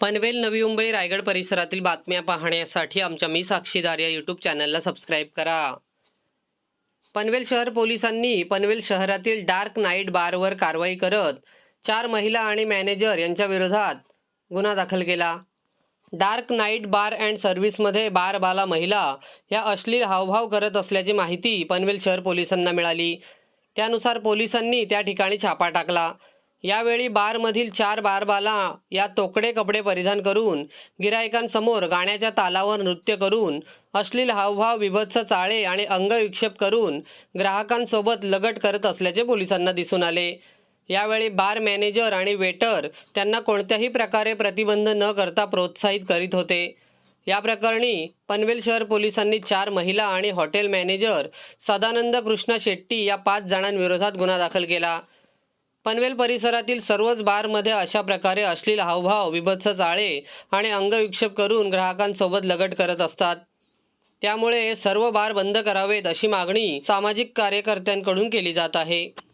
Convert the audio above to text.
पनवेल नवी मुंबई रायगड परिसरातील बातम्या पाहण्यासाठी आमच्या मी साक्षीदार या यूट्यूब चॅनलला सबस्क्राईब करा. पनवेल शहर पोलिसांनी पनवेल शहरातील डार्क नाईट बारवर कारवाई करत चार महिला आणि मॅनेजर यांच्या विरोधात गुन्हा दाखल केला. डार्क नाईट बार अँड सर्व्हिसमध्ये बार बाला महिला या अश्लील हावभाव करत असल्याची माहिती पनवेल शहर पोलिसांना मिळाली. त्यानुसार पोलिसांनी त्या ठिकाणी छापा टाकला. यावेळी बारमधील चार बारबाला या तोकडे कपडे परिधान करून गिरायकांसमोर गाण्याच्या तालावर नृत्य करून अश्लील हावभाव विभत्स चाळे आणि अंगविक्षेप करून ग्राहकांसोबत लगट करत असल्याचे पोलिसांना दिसून आले. यावेळी बार मॅनेजर आणि वेटर त्यांना कोणत्याही प्रकारे प्रतिबंध न करता प्रोत्साहित करीत होते. या प्रकरणी पनवेल शहर पोलिसांनी चार महिला आणि हॉटेल मॅनेजर सदानंद कृष्ण शेट्टी या पाच जणांविरोधात गुन्हा दाखल केला. पनवेल परिसरातील सर्वच बारमध्ये अशा प्रकारे अश्लील हावभाव विभत्स चाळे आणि अंगविक्षेप करून ग्राहकांसोबत लगट करत असतात. त्यामुळे सर्व बार बंद करावेत अशी मागणी सामाजिक कार्यकर्त्यांकडून केली जात आहे.